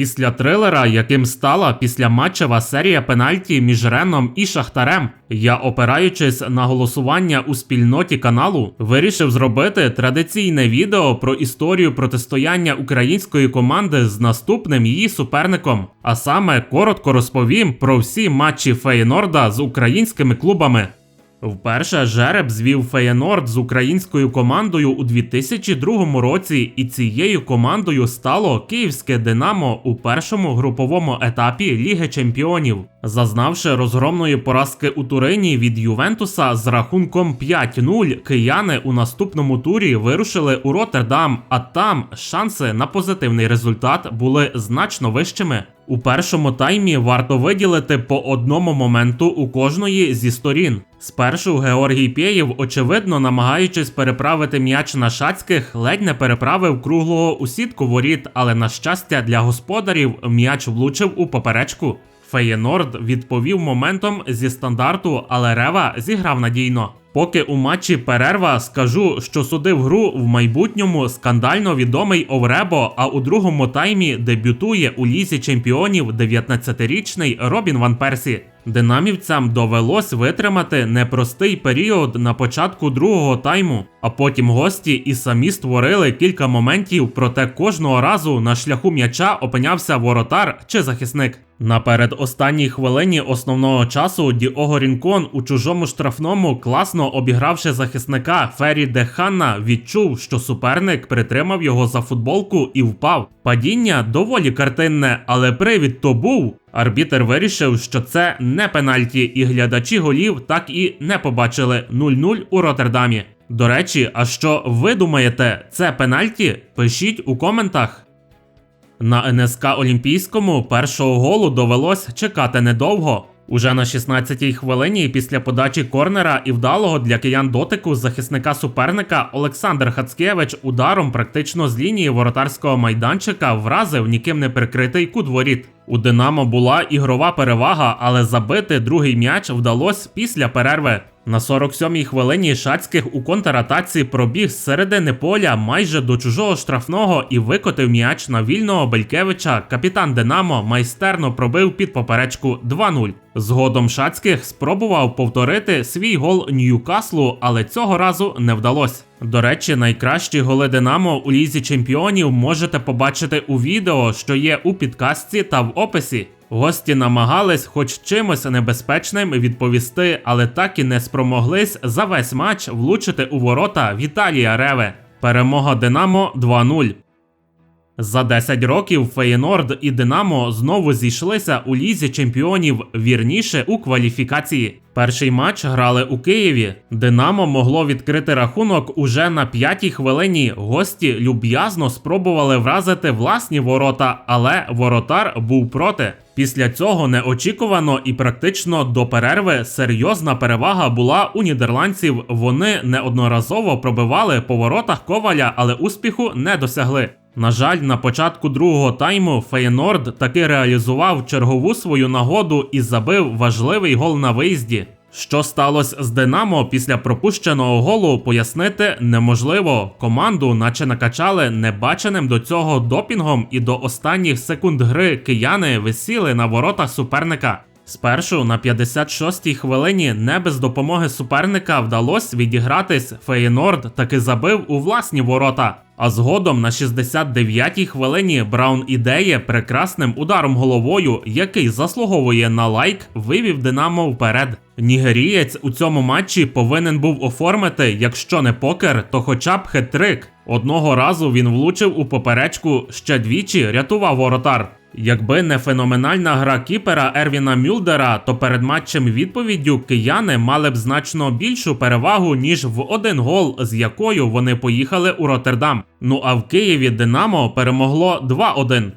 Після трилера, яким стала післяматчева серія пенальті між Реном і Шахтарем, я, опираючись на голосування у спільноті каналу, вирішив зробити традиційне відео про історію протистояння української команди з наступним її суперником. А саме коротко розповім про всі матчі Феєнорда з українськими клубами. Вперше жереб звів Феєнорд з українською командою у 2002 році, і цією командою стало київське Динамо у першому груповому етапі Ліги Чемпіонів, зазнавши розгромної поразки у Турині від Ювентуса з рахунком 5-0, кияни у наступному турі вирушили у Роттердам, а там шанси на позитивний результат були значно вищими. У першому таймі варто виділити по одному моменту у кожної зі сторін. Спершу Георгій Пєєв, очевидно, намагаючись переправити м'яч на шацьких, ледь не переправив круглого у сітку воріт, але на щастя для господарів м'яч влучив у поперечку. Феєнорд відповів моментом зі стандарту, але Рева зіграв надійно. Поки у матчі перерва скажу, що судив гру в майбутньому скандально відомий Овребо, а у другому таймі дебютує у лізі чемпіонів 19-річний Робін Ван Персі. Динамівцям довелось витримати непростий період на початку другого тайму, а потім гості і самі створили кілька моментів, проте кожного разу на шляху м'яча опинявся воротар чи захисник. На передостанній хвилині основного часу Діого Рінкон у чужому штрафному, класно обігравши захисника Фері Деханна, відчув, що суперник притримав його за футболку і впав. Падіння доволі картинне, але привід то був. Арбітер вирішив, що це не пенальті, і глядачі голів так і не побачили 0-0 у Роттердамі. До речі, а що ви думаєте, це пенальті? Пишіть у коментах. На НСК Олімпійському першого голу довелось чекати недовго. Уже на 16-й хвилині після подачі корнера і вдалого для киян дотику захисника суперника Олександр Хацкевич ударом практично з лінії воротарського майданчика вразив ніким не прикритий кут воріт. У Динамо була ігрова перевага, але забити другий м'яч вдалося після перерви. На 47-й хвилині Шацьких у контратаці пробіг з середини поля майже до чужого штрафного і викотив м'яч на вільного Белькевича. Капітан Динамо майстерно пробив під поперечку 2-0. Згодом Шацьких спробував повторити свій гол Ньюкаслу, але цього разу не вдалося. До речі, найкращі голи Динамо у лізі чемпіонів можете побачити у відео, що є у підкастці та в описі. Гості намагались хоч чимось небезпечним відповісти, але так і не спромоглись за весь матч влучити у ворота Віталія Реве. Перемога Динамо 2-0. За 10 років Феєнорд і Динамо знову зійшлися у лізі чемпіонів вірніше у кваліфікації. Перший матч грали у Києві. Динамо могло відкрити рахунок уже на п'ятій хвилині. Гості люб'язно спробували вразити власні ворота, але воротар був проти. Після цього неочікувано і практично до перерви серйозна перевага була у нідерландців. Вони неодноразово пробивали по воротах коваля, але успіху не досягли. На жаль, на початку другого тайму Фейнорд таки реалізував чергову свою нагоду і забив важливий гол на виїзді. Що сталося з Динамо після пропущеного голу, пояснити неможливо. Команду, наче накачали небаченим до цього допінгом, і до останніх секунд гри кияни висіли на воротах суперника. Спершу на 56-й хвилині не без допомоги суперника вдалося відігратись. Феєнорд таки забив у власні ворота. А згодом на 69-й хвилині Браун ідеє прекрасним ударом головою, який заслуговує на лайк, вивів Динамо вперед. Нігерієць у цьому матчі повинен був оформити, якщо не покер, то хоча б хет-трик. Одного разу він влучив у поперечку, ще двічі рятував воротар. Якби не феноменальна гра кіпера Ервіна Мюлдера, то перед матчем відповіддю кияни мали б значно більшу перевагу, ніж в один гол, з якою вони поїхали у Роттердам. Ну а в Києві Динамо перемогло 2-1.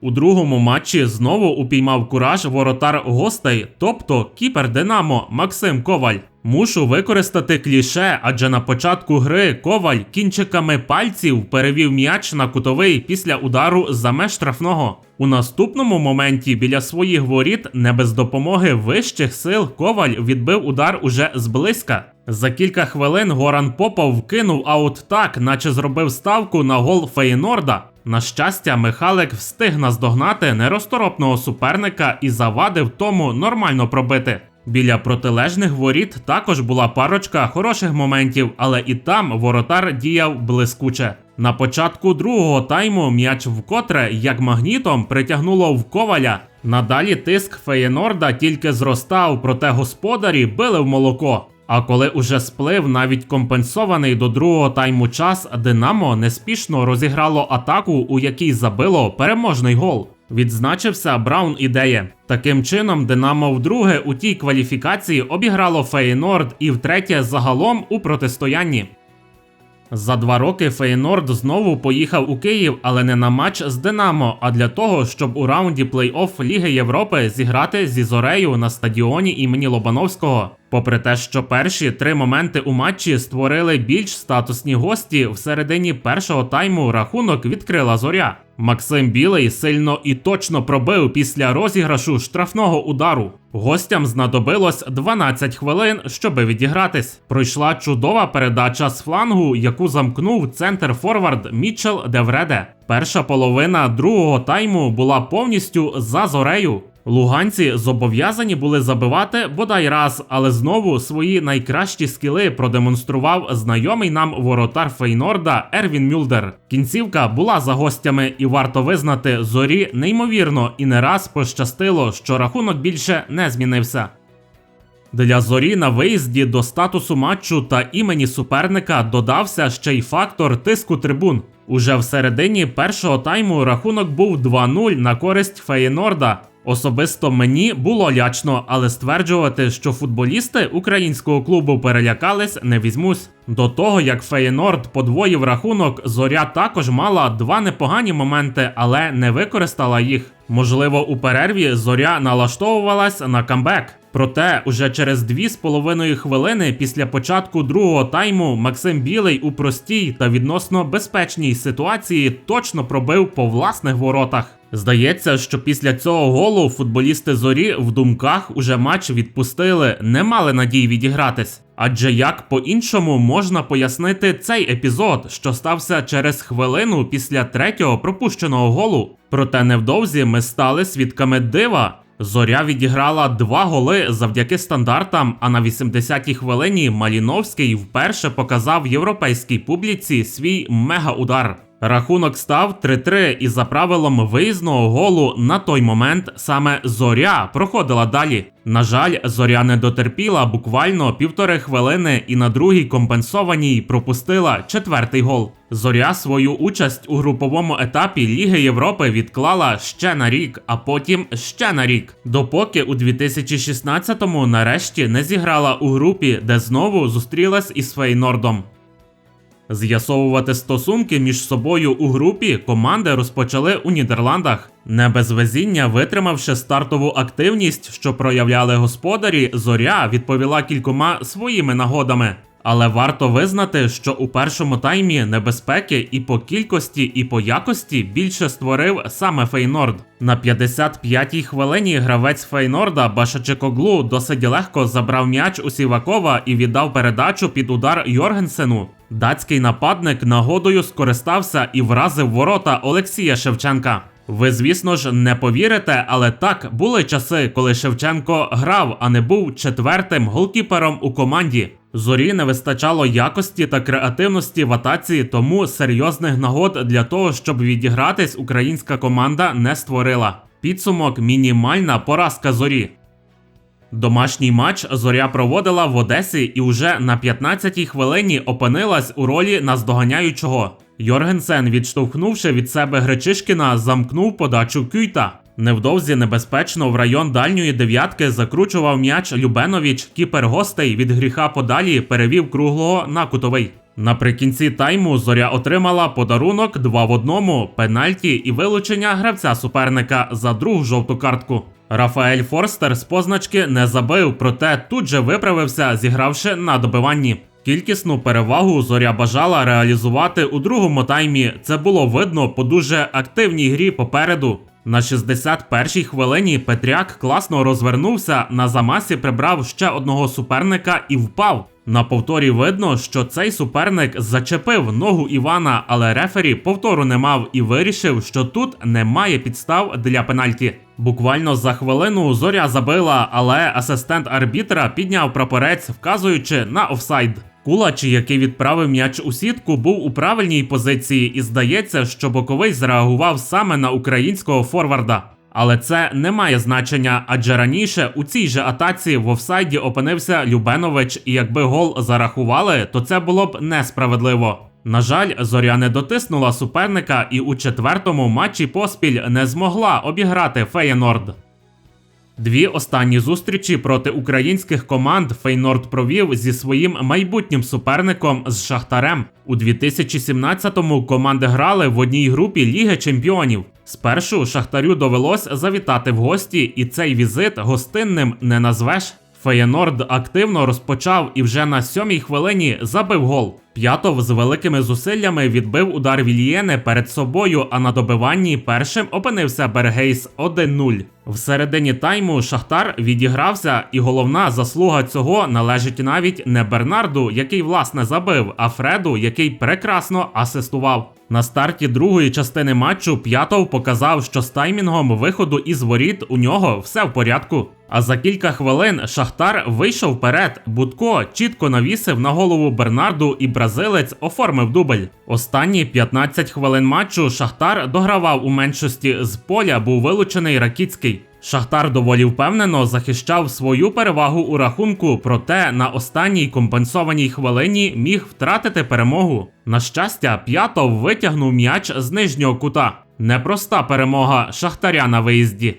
У другому матчі знову упіймав кураж воротар гостей, тобто кіпер Динамо Максим Коваль. Мушу використати кліше, адже на початку гри коваль кінчиками пальців перевів м'яч на кутовий після удару за меж штрафного. У наступному моменті біля своїх воріт не без допомоги вищих сил коваль відбив удар уже зблизька. За кілька хвилин Горан Попов вкинув аут так, наче зробив ставку на гол Фейнорда. На щастя, Михалик встиг наздогнати нерозторопного суперника і завадив тому нормально пробити. Біля протилежних воріт також була парочка хороших моментів, але і там воротар діяв блискуче. На початку другого тайму м'яч вкотре, як магнітом, притягнуло в коваля. Надалі тиск Феєнорда тільки зростав, проте господарі били в молоко. А коли уже сплив навіть компенсований до другого тайму час, Динамо неспішно розіграло атаку, у якій забило переможний гол. Відзначився Браун ідеє. Таким чином, Динамо вдруге у тій кваліфікації обіграло Фейнорд і втретє загалом у протистоянні. За два роки Фейнорд знову поїхав у Київ, але не на матч з Динамо, а для того, щоб у раунді плей-офф Ліги Європи зіграти зі Зорею на стадіоні імені Лобановського. Попри те, що перші три моменти у матчі створили більш статусні гості, в середині першого тайму рахунок відкрила зоря. Максим Білий сильно і точно пробив після розіграшу штрафного удару. Гостям знадобилось 12 хвилин, щоби відігратись. Пройшла чудова передача з флангу, яку замкнув центр форвард Мітчел Девреде. Перша половина другого тайму була повністю за зорею. Луганці зобов'язані були забивати бодай раз, але знову свої найкращі скіли продемонстрував знайомий нам воротар Фейнорда Ервін Мюлдер. Кінцівка була за гостями, і варто визнати, зорі неймовірно і не раз пощастило, що рахунок більше не змінився. Для зорі на виїзді до статусу матчу та імені суперника додався ще й фактор тиску трибун. Уже в середині першого тайму рахунок був 2-0 на користь Феєнорда. Особисто мені було лячно, але стверджувати, що футболісти українського клубу перелякались, не візьмусь. До того як Феєнорд подвоїв рахунок, зоря також мала два непогані моменти, але не використала їх. Можливо, у перерві зоря налаштовувалась на камбек. Проте, уже через дві з половиною хвилини після початку другого тайму Максим Білий у простій та відносно безпечній ситуації точно пробив по власних воротах. Здається, що після цього голу футболісти зорі в думках уже матч відпустили, не мали надій відігратись. Адже як по-іншому можна пояснити цей епізод, що стався через хвилину після третього пропущеного голу. Проте невдовзі ми стали свідками дива. Зоря відіграла два голи завдяки стандартам. А на 80-й хвилині Маліновський вперше показав європейській публіці свій мега-удар. Рахунок став 3-3, і за правилом виїзного голу на той момент саме зоря проходила далі. На жаль, зоря не дотерпіла буквально півтори хвилини і на другій компенсованій пропустила четвертий гол. Зоря свою участь у груповому етапі Ліги Європи відклала ще на рік, а потім ще на рік, допоки у 2016-му нарешті не зіграла у групі, де знову зустрілась із Фейнордом. З'ясовувати стосунки між собою у групі команди розпочали у Нідерландах. Не без везіння, витримавши стартову активність, що проявляли господарі, зоря відповіла кількома своїми нагодами. Але варто визнати, що у першому таймі небезпеки і по кількості, і по якості більше створив саме Фейнорд. На 55-й хвилині гравець Фейнорда Башачекоглу досить легко забрав м'яч у Сівакова і віддав передачу під удар Йоргенсену. Датський нападник нагодою скористався і вразив ворота Олексія Шевченка. Ви, звісно ж, не повірите, але так були часи, коли Шевченко грав, а не був четвертим голкіпером у команді. Зорі не вистачало якості та креативності в атаці, тому серйозних нагод для того, щоб відігратись, українська команда не створила. Підсумок мінімальна поразка зорі. Домашній матч зоря проводила в Одесі і вже на 15-й хвилині опинилась у ролі наздоганяючого. Йоргенсен, відштовхнувши від себе Гречишкіна, замкнув подачу Кюйта. Невдовзі небезпечно в район дальньої дев'ятки закручував м'яч Любенович, кіпер гостей від гріха подалі перевів круглого на кутовий. Наприкінці тайму зоря отримала подарунок 2 в одному, пенальті і вилучення гравця суперника за другу жовту картку. Рафаель Форстер з позначки не забив, проте тут же виправився, зігравши на добиванні. Кількісну перевагу зоря бажала реалізувати у другому таймі. Це було видно по дуже активній грі попереду. На 61-й хвилині Петряк класно розвернувся, на замасі прибрав ще одного суперника і впав. На повторі видно, що цей суперник зачепив ногу Івана, але рефері повтору не мав і вирішив, що тут немає підстав для пенальті. Буквально за хвилину зоря забила, але асистент арбітра підняв прапорець, вказуючи на офсайд. Кулач, який відправив м'яч у сітку, був у правильній позиції, і здається, що боковий зреагував саме на українського форварда. Але це не має значення, адже раніше у цій же атаці в офсайді опинився Любенович, і якби гол зарахували, то це було б несправедливо. На жаль, зоря не дотиснула суперника і у четвертому матчі поспіль не змогла обіграти Феєнорд. Дві останні зустрічі проти українських команд Фейнорд провів зі своїм майбутнім суперником з Шахтарем. У 2017-му команди грали в одній групі Ліги Чемпіонів. Спершу Шахтарю довелось завітати в гості, і цей візит гостинним не назвеш. Феєнорд активно розпочав і вже на сьомій хвилині забив гол. П'ятов з великими зусиллями відбив удар Вільєне перед собою, а на добиванні першим опинився Бергейс 1-0. В середині тайму Шахтар відігрався, і головна заслуга цього належить навіть не Бернарду, який власне забив, а Фреду, який прекрасно асистував. На старті другої частини матчу П'ятов показав, що з таймінгом виходу із воріт у нього все в порядку. А за кілька хвилин Шахтар вийшов вперед. Будко чітко навісив на голову Бернарду, і бразилець оформив дубль. Останні 15 хвилин матчу Шахтар догравав у меншості з поля, був вилучений Ракіцький. Шахтар доволі впевнено захищав свою перевагу у рахунку, проте на останній компенсованій хвилині міг втратити перемогу. На щастя, П'ятов витягнув м'яч з нижнього кута. Непроста перемога Шахтаря на виїзді.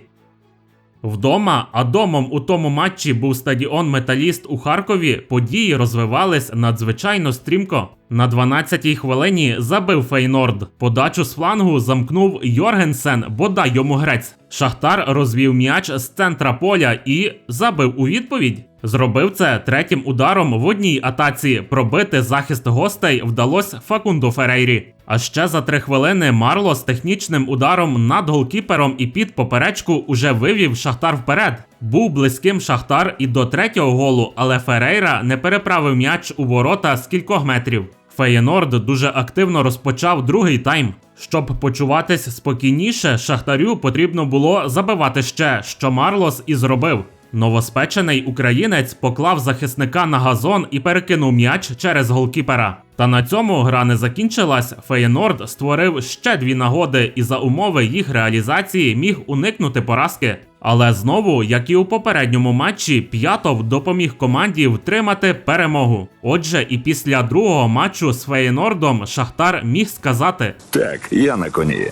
Вдома, а домом у тому матчі був стадіон Металіст у Харкові. Події розвивались надзвичайно стрімко. На 12-й хвилині забив Фейнорд. Подачу з флангу замкнув Йоргенсен, бодай йому грець. Шахтар розвів м'яч з центра поля і забив у відповідь. Зробив це третім ударом в одній атаці. Пробити захист гостей вдалося Факунду Ферейрі. А ще за три хвилини Марло з технічним ударом над голкіпером і під поперечку уже вивів Шахтар вперед. Був близьким Шахтар і до третього голу, але Ферейра не переправив м'яч у ворота з кількох метрів. Феєнорд дуже активно розпочав другий тайм. Щоб почуватись спокійніше, Шахтарю потрібно було забивати ще, що Марлос і зробив. Новоспечений українець поклав захисника на газон і перекинув м'яч через голкіпера. Та на цьому гра не закінчилась. Феєнорд створив ще дві нагоди і за умови їх реалізації міг уникнути поразки. Але знову, як і у попередньому матчі, П'ятов допоміг команді втримати перемогу. Отже, і після другого матчу з Феєнордом Шахтар міг сказати: Так, я на коні.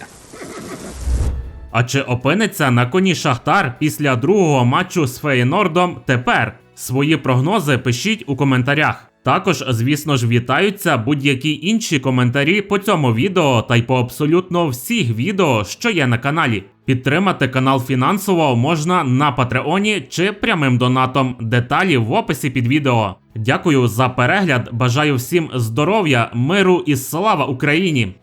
а чи опиниться на коні Шахтар після другого матчу з Феєнордом тепер? Свої прогнози пишіть у коментарях. Також, звісно ж, вітаються будь-які інші коментарі по цьому відео та й по абсолютно всіх відео, що є на каналі. Підтримати канал фінансово можна на Патреоні чи прямим донатом. Деталі в описі під відео. Дякую за перегляд. Бажаю всім здоров'я, миру і слава Україні!